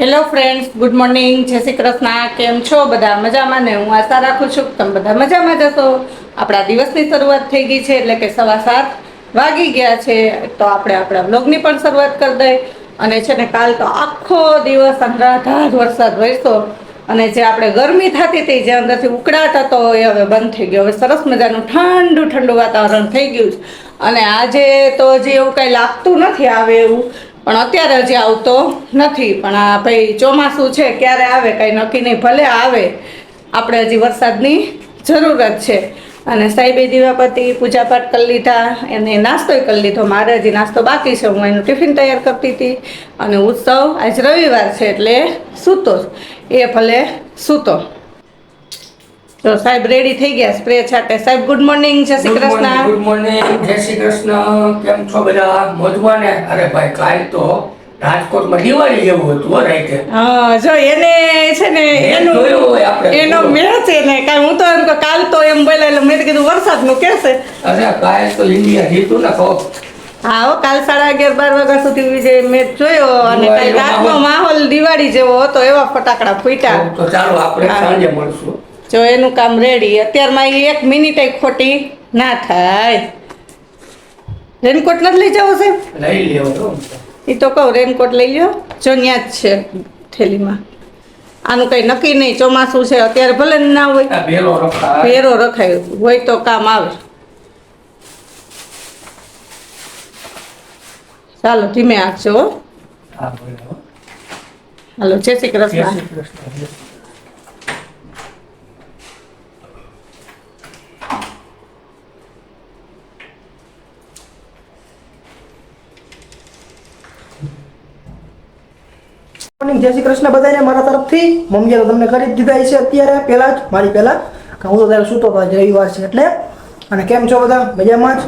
Hello friends good morning જય શ્રી કૃષ્ણ. કેમ છો? બધા મજામાં ને હું આશા રાખું છું કે તમે બધા મજામાં જશો આપણા દિવસની શરૂઆત થઈ ગઈ છે એટલે કે સવા સાત વાગી ગયા છે. તો આપણે આપણા બ્લોગની પણ શરૂઆત કરી દઈએ. અને છે ને કાલ તો આખો દિવસ અંધાધાર વરસાદ વરસ્યો. અને જે આપણે ગરમી થતી હતી, જે અંદરથી ઉકળાટ હતો, એ હવે બંધ થઈ ગયો. હવે સરસ મજાનું ઠંડુ ઠંડુ વાતાવરણ થઈ ગયું છે. અને આજે તો હજી એવું કંઈ લાગતું નથી આવે એવું પણ અત્યારે હજી આવતો નથી. પણ આ ભાઈ ચોમાસું છે, ક્યારે આવે, કંઈ નક્કી નહીં. ભલે આવે, આપણે હજી વરસાદની જરૂરત છે. અને સાહેબે દીવાપતિ પૂજાપાઠ કરી લીધા, એને નાસ્તોય કરી લીધો. મારે હજી નાસ્તો બાકી છે. હું એનું ટિફિન તૈયાર કરતી હતી. અને ઉત્સવ આજ રવિવાર છે, એટલે સૂતો. એ ભલે સૂતો. તો સાહેબ રેડી થઈ ગયા? સ્પ્રે છાટે. સાહેબ ગુડ મોર્નિંગ જય શ્રી કૃષ્ણ. ગુડ મોર્નિંગ જય શ્રી કૃષ્ણ. કેમ છો બધા? મોજમાં ને? અરે ભાઈ કાલ તો રાજકોટમાં દિવાળી જેવું હતું રાઈટે હા જો એને છે ને એનું. એનો મેળ છે ને કાંઈ હું તો એમ કે કાલ તો એમ બોલે એટલે મેં કીધું કીધું વરસાદનું કેસે અરે કાલ તો ઇન્ડિયા જીતું ને કહો હા કાલ સાડા અગિયાર બાર વાગ્યા સુધી જે મેચ જોયો અને કાંઈ રાતનો માહોલ. દિવાળી જેવો હતો એવા ફટાકડા ફૂટ્યા. તો ચાલો આપણે સાંજે મળશું. જો એનું કામ રેડી અત્યારમાં એ એક મિનિટ ખોટી ના થાય. રેનકોટ નથી લઈ જવો સાહેબ? લઈ લેવો એ તો કહું રેનકોટ લઈ લ્યો. જો ન્યા જ છે થેલીમાં. આનું કંઈ નક્કી નહીં ચોમાસું છે અત્યારે ભલે ના હોય. ફેરો રખાય. હોય તો કામ આવે. ચાલો ધીમે આપજો હાલો જય શ્રી કૃષ્ણ. જય શ્રી કૃષ્ણ બધાને મારા તરફથી. મમ્મીએ તો તમને કરી દીધા છે અત્યારે. પહેલાં જ, મારી પહેલાં. હું તો ત્યારે સૂતો હતો રવિવાર છે એટલે. અને કેમ છો બધા? મજામાં જ?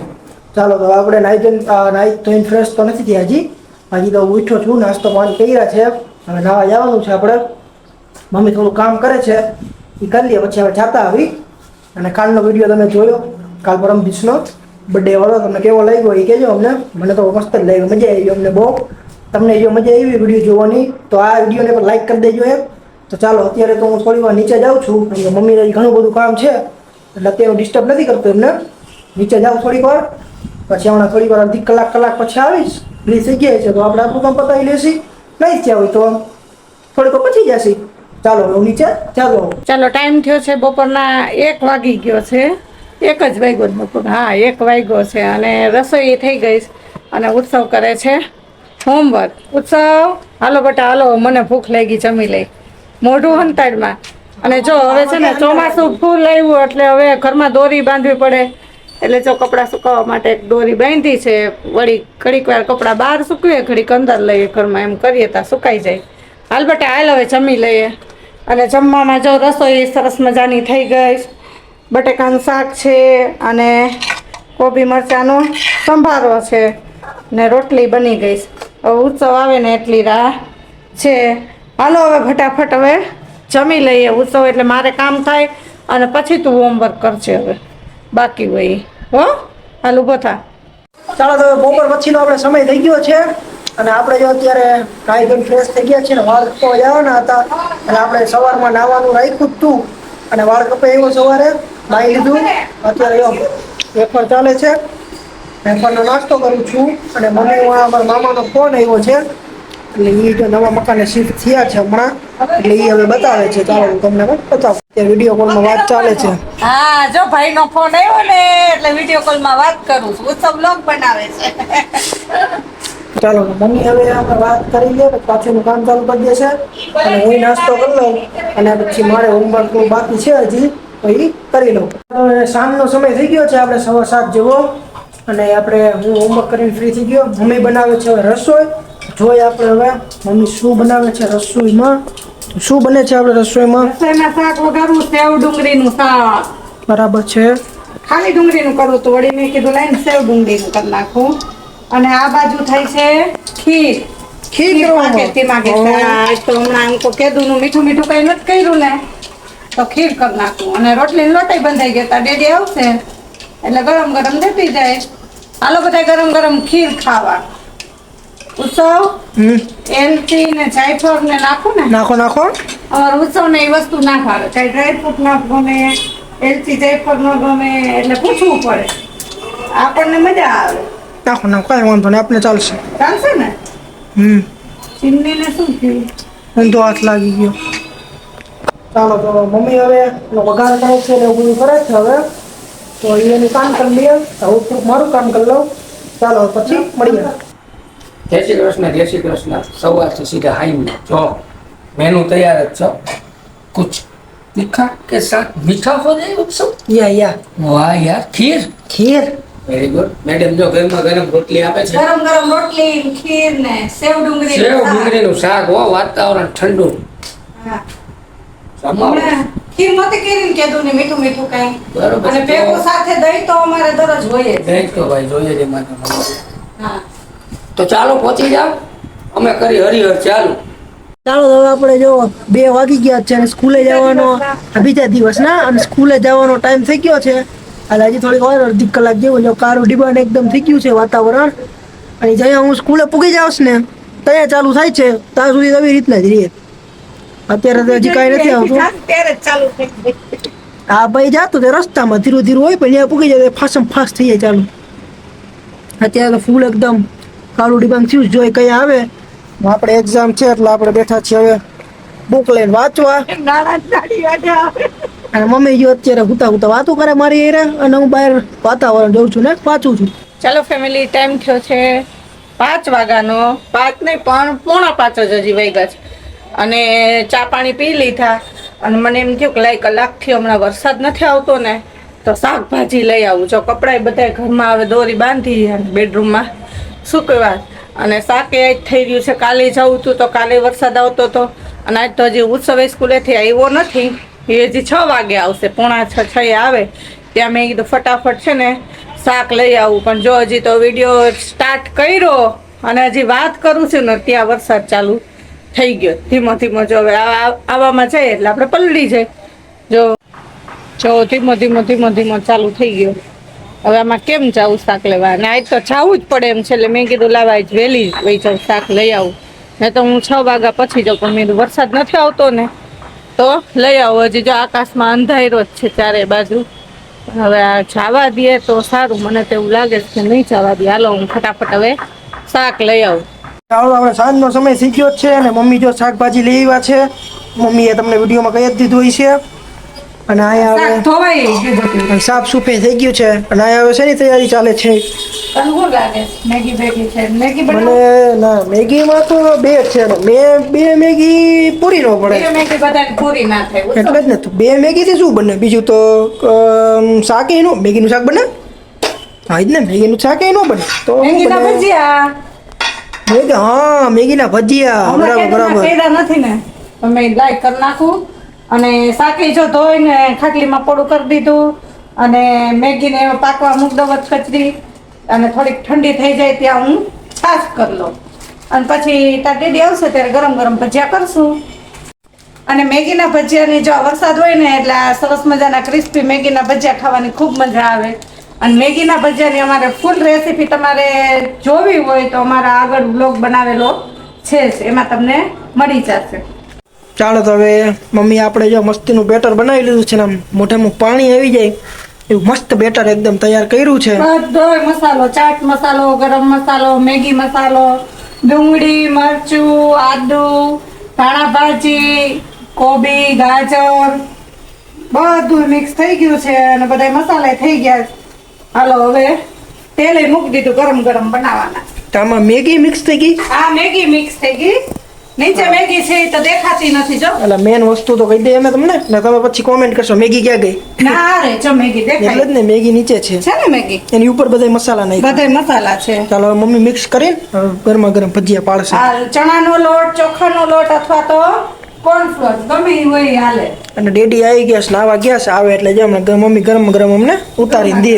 ચાલો તો આપણે નાઈ ધોઈને નાઈ ધોઈને ફ્રેશ તો નથી થયા હજી. હજી તો ઉઠ્યો છું, નાસ્તો પાણી કર્યા છે. હવે નાવા જવાનું છે આપણે. મમ્મી થોડું કામ કરે છે. એ કરી લઈએ પછી હવે જાતા આવી. અને કાલનો વીડિયો તમે જોયો. કાલ પરમ બીચનો બર્થડે વાળો, તમને કેવો લાગ્યો એ કહેજો અમને. મને તો મસ્ત જ લાગ્યો, મજા આવી અમને બહુ. તમને જો મજા આવી વીડિયો જોવાની, તો આ વિડીયોને પણ લાઈક કરી દેજો એમ. તો ચાલો, અત્યારે તો હું થોડી વાર નીચે જાઉં છું. મમ્મી મમ્મીને ઘણું બધું કામ છે, એટલે અત્યારે ડિસ્ટર્બ નથી કરતો એમને. નીચે જાઉં થોડીક વાર. પછી હમણાં થોડી વાર અડધી કલાક કલાક પછી આવીશ. ફ્રી થઈ ગયા છે, તો આપણે આપણું કામ પતાવી લેશી. નહીં થયા હોય તો થોડીક પછી જશે. ચાલો હું નીચે ચાલો ચાલો ટાઈમ થયો છે, બપોરના એક વાગી ગયો છે. એક જ વાગ્યો બપોર. હા, એક વાગ્યો છે અને રસોઈ થઈ ગઈ અને ઉત્સવ કરે છે. હોમવર્ક. ઉત્સવ? હાલો બટા, હાલો, મને ભૂખ લાગી જમી લઈ. મોઢું હંતાડમાં. અને જો, હવે છે ને ચોમાસું ફૂલ આવ્યું એટલે હવે ઘરમાં દોરી બાંધવી પડે. એટલે જો કપડાં સુકાવવા માટે એક દોરી બાંધી છે. વળી ઘડીક વાર કપડાં બહાર સૂકવીએ, ઘડીક અંદર લઈએ ઘરમાં. એમ કરીએ ત્યાં સુકાઈ જાય. હાલ બટા, હાલ હવે જમી લઈએ. અને જમવામાં જો રસોઈ સરસ મજાની થઈ ગઈ. બટેકાનું શાક છે અને કોબી મરચાંનો સંભારો છે ને રોટલી બની ગઈ. ઉત્સવ આવે ને એટલી રાહ છે. હાલો હવે ફટાફટ હવે જમી લઈએ ઉત્સવ એટલે મારે કામ થાય અને પછી તું હોમવર્ક કરજે હવે. બાકી હોય. હો? હાલ ઊભો થા. ચાલો તો બપોર પછીનો આપણે સમય થઈ ગયો છે અને આપણે જો અત્યારે ગાય ધોઈને ફ્રેશ થઈ ગયા છે ને વાળ કપવા જવાના હતા એટલે આપણે સવારમાં નાવાનું રાખ્યું હતું અને વાળ કપાઈ એવો સવારે. નાહી લીધું. અત્યારે જો વેફર ચાલે છે. વેફરનો નાસ્તો કરું છું અને મને મારા મામાનો ફોન આવ્યો છે. એટલે એ જો નવા મકાને શિફ્ટ થયા છે હમણાં એટલે એ હવે બતાવે છે. ચાલો હું તમને બતાવું. ત્યાં વીડિયો કોલમાં વાત ચાલે છે. હા જો ભાઈનો ફોન આવ્યો ને એટલે વીડિયો કોલમાં વાત કરું છું. ઉત્સવ લોક બનાવે છે. ચાલો મમ્મી હવે આપણે વાત કરી લે પછી પાછળનું કામ ચાલુ કરી દેશે. અને હું નાસ્તો કરી લઉં. અને પછી મારે હોમવર્કનું બાકી છે હજી એ કરી લઉં. સાંજનો સમય થઈ ગયો છે આપણે સવા સાત જેવો. અને આપણે હું હોમવર્ક કરીને ફ્રી થઈ ગયો. મમ્મી બનાવે છે હવે રસોઈ. જોઈએ આપણે હવે મમ્મી શું બનાવે છે રસોઈમાં. શું બને છે આપણે રસોઈમાં? રસોઈમાં શાક વઘારવું સેવ ડુંગળીનું શાક. બરાબર છે. ખાલી ડુંગળીનું કરવું તો વળી મેં કીધું લાઈને સેવ ડુંગળીનું કરી નાખું. અને આ બાજુ થાય છે ખીર. ખીર કરવામાં. માગે તે તો હમણાં એમ કહું કેદુનું મીઠું મીઠું કઈ નથી કર્યું ને. તો ખીર કરી નાખું. અને રોટલી લોટાઈ બંધાઈ ગયા તા ડેડી આવશે. એટલે ગરમ ગરમ દેતી જાય. હાલો બધા ગરમ ગરમ ખીર ખાવા. ઉત્સવ એલચી ને જાયફળ ને નાખો ને. નાખો નાખો. અમારે ઉત્સવ ને એ વસ્તુ ના ખાવે કઈ ડ્રાયફ્રૂટ ના ગમે એલચી જાયફળ ન ગમે એટલે પૂછવું પડે. આપણને મજા આવે. નાખો નાખો કાંઈ વાંધો નહીં આપણે ચાલશે. ચાલશે ને? હમ. ચીમની ને શું થયું? ઊંધો હાથ લાગી ગયો. ચાલો તો મમ્મી હવે વઘાર કરે છે ને એવું બધું કરે છે હવે. તો એનું કામ કરી લઈએ. હું થોડુંક મારું કામ કરી લઉં. ચાલો પછી મળીએ. જય શ્રી કૃષ્ણ જય શ્રી કૃષ્ણ. સવારથી સીધા હાઈમ જો મેનુ તૈયાર જ છો? કુછ તીખા કે સાથ મીઠા હો જાય ઉત્સવ યા યા. વાહ યાર ખીર. ખીર. વેરી ગુડ મેડમ જો ગરમ ગરમ રોટલી આપે છે? ગરમ ગરમ રોટલી ખીર ને સેવ ડુંગળી સેવ ડુંગળીનું શાક હો વાતાવરણ ઠંડુ. હા. જમાવો. હમણાં ખીર નહોતી કરી ને ને મીઠું મીઠું કઈ. બરોબર. અને તો ભેગું સાથે દહીં તો અમારે દરરોજ હોય જ. દહીં તો ભાઈ જોઈએ છે મારે હા. તો ચાલો પહોંચી જાવ અમે કરી હરિહર ચાલુ. ચાલો હવે આપણે જો બે વાગી ગયા છે અને સ્કૂલે જવાનો આ બીજા દિવસ ના અને સ્કૂલે જવાનો ટાઈમ થઈ ગયો છે. એટલે હજી થોડીક વાર અડધી કલાક જેવું જો કારું ડિમાન્ડ એકદમ થઈ ગયું છે વાતાવરણ. અને જ્યાં હું સ્કૂલે પૂગી જાઉં ને ત્યાં ચાલુ થાય છે. ત્યાં સુધી તો આવી રીતના જ રહીએ. અત્યારે તો હજી કઈ નથી આવતું. ત્યારે ચાલુ થઈ ગઈ આ ભાઈ જાતો તે રસ્તામાં ધીરું ધીરું હોય પણ ત્યાં પૂગી જાય ફાસમ ફાસ થઈ જાય ચાલુ. અત્યારે તો ફૂલ એકદમ કાળું ડિબાંગ થયું જોઈ કઈ આવે આપણે એક્ઝામ છે એટલે આપણે બેઠા છીએ હવે બુક લઈને વાંચવા. અને મમ્મી જો અત્યારે હુતા હુતા વાતો કરે મારી હારે અને હું બહાર વાતાવરણ જોઉં છું ને વાંચું છું. ચાલો ફેમિલી ટાઈમ થયો છે પાંચ વાગ્યાનો. પાંચ નહીં પણ પોણા પાંચ જ હજી વાગ્યા છે. અને ચા પાણી પી લીધા. અને મને એમ થયું કે લાઈ કલાકથી હમણાં વરસાદ નથી આવતો ને, તો શાકભાજી લઈ આવું. જો કપડાં બધા ઘરમાં હવે દોરી બાંધી અને બેડરૂમમાં. સૂકવા અને શાકે આજ થઈ રહ્યું છે, કાલે જવું હતું તો કાલે વરસાદ આવતો હતો અને આજ તો હજી ઉત્સવે સ્કૂલેથી આવ્યો નથી. એ હજી છ વાગે આવશે, પોણા છ છ આવે. ત્યાં મેં કીધું ફટાફટ છે ને શાક લઈ આવું. પણ જો હજી તો વીડિયો સ્ટાર્ટ કર્યો અને હજી વાત કરું છું ને, ત્યાં વરસાદ ચાલુ. થઈ ગયો. ધીમો ધીમો જો હવે આવામાં જાય એટલે આપણે પલળી જાય. જો જો ધીમો ધીમો ધીમો ધીમો ચાલુ થઈ ગયો. હવે આમાં કેમ જાવું શાક લેવા? અને આજ તો જાવું જ પડે એમ છે, એટલે મેં કીધું લાવા જ વહેલી વહી જાઉં શાક લઈ આવું. ને તો હું છ વાગ્યા પછી જાઉં, પણ મેં વરસાદ નથી આવતો ને, તો લઈ આવો. હજી જો આકાશમાં અંધારો જ છે ચારે બાજુ. હવે આ જવા દે તો સારું. મને તો એવું લાગે છે કે નહીં જવા દે હાલો, હું ફટાફટ હવે શાક લઈ આવું. ચાલો હવે સાંજનો સમય શીખ્યો જ છે અને મમ્મી જો શાકભાજી લઈ આવ્યા છે મમ્મીએ તમને વિડીયોમાં કહી જ દીધું હોય છે અને અહીંયા હવે સાફ સુફે થઈ ગયું છે. અને અહીંયા હવે શેની તૈયારી ચાલે છે? મને ના મેગીમાં તો બે છે મેં બે મેગી પૂરી ન પડે. એટલે જ ને બે મેગીથી શું બને? બીજું તો શાક એનું મેગીનું શાક બને? હા જ ને મેગીનું શાક એ નો બને. તો મેગીના બને? મેગી હા મેગીના ભજીયા. બરાબર બરાબર. કર્યા નથી ને. તો મેં લાઈક કરી નાખું અને શાકે જો ધોઈને ખાટલીમાં પોડું કરી દીધું અને મેગીને એમાં પાકવા મૂક દઉં કચરી અને થોડીક ઠંડી થઈ જાય ત્યાં હું છાશ કરી લઉં. અને પછી તાર ડેડી આવશે ત્યારે ગરમ ગરમ ભજીયા કરશું. અને મેગીના ભજીયાની જો વરસાદ હોય ને એટલે સરસ મજાના ક્રિસ્પી મેગીના ભજીયા ખાવાની ખૂબ મજા આવે. અને મેગીના ભજીયાની અમારે ફૂલ રેસીપી તમારે જોવી હોય તો અમારા આગળ બ્લોગ બનાવેલો છે એમાં તમને મળી જશે. ચાલો તો હવે મમ્મી આપણે જો મસ્તીનું બેટર બનાવી લીધું છે ને આમ મોઢામાં પાણી આવી જાય એવું મસ્ત બેટર એકદમ તૈયાર કર્યું છે. બધો મસાલો ચાટ મસાલો ગરમ મસાલો મેગી મસાલો ડુંગળી મરચું આદુ ધાણા ભાજી કોબી ગાજર બધું મિક્સ થઈ ગયું છે અને બધા મસાલા થઈ ગયા છે. હાલો હવે તેલે મૂકી દીધું ગરમ ગરમ બનાવવાના. તો આમાં મેગી મિક્સ થઈ ગઈ? આ મેગી મિક્સ થઈ ગઈ. નીચે મેગી છે તો દેખાતી નથી જો. એટલે મેન વસ્તુ તો કહી દે અમે તમને. ને તમે પછી કોમેન્ટ કરશો મેગી ક્યાં ગઈ? ના રે જો મેગી એટલે દેખાય. જ ને મેગી નીચે છે. છે ને મેગી? એની ઉપર બધા મસાલા નહીં બધા મસાલા છે. ચાલો મમ્મી મિક્સ કરીને ગરમા ગરમ ભજીયા પાડશે. આ ચણાનો લોટ ચોખાનો લોટ અથવા તો કોર્નફ્લોર ગમે એ હોય હાલે. અને ડેડી આવી ગયા છે નાવા ગયા છે આવે એટલે જે મમ્મી ગરમ ગરમ અમને ઉતારી દે.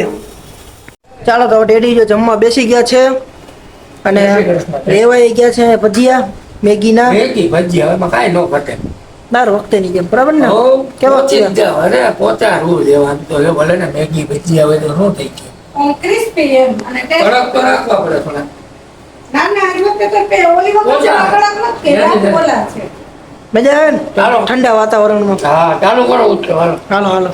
ચાલો તો ટેડી ડેડી જો જમવા બેસી ગયા છે. અને રેવાઈ ગયા છે ભજીયા મેગીના. મેગી ભજીયા હવે એમાં કાંઈ ન ઘટે દર વખતેની જેમ બરાબર ને? કેવો છે? અરે પોતા રૂ દેવાનું તો એ ભલે ને મેગી ભજીયા હવે તો શું થઈ ગયું. ક્રિસ્પી એમ અને કડક તો રાખવા પડે થોડા ના ના આ વખતે તો પે- ઓલી વખતે કડક નથી કે નથી, નથી. છે. મજા આવે ને? ઠંડા વાતાવરણમાં. હા ચાલુ કરો હાલો. હાલો હાલો.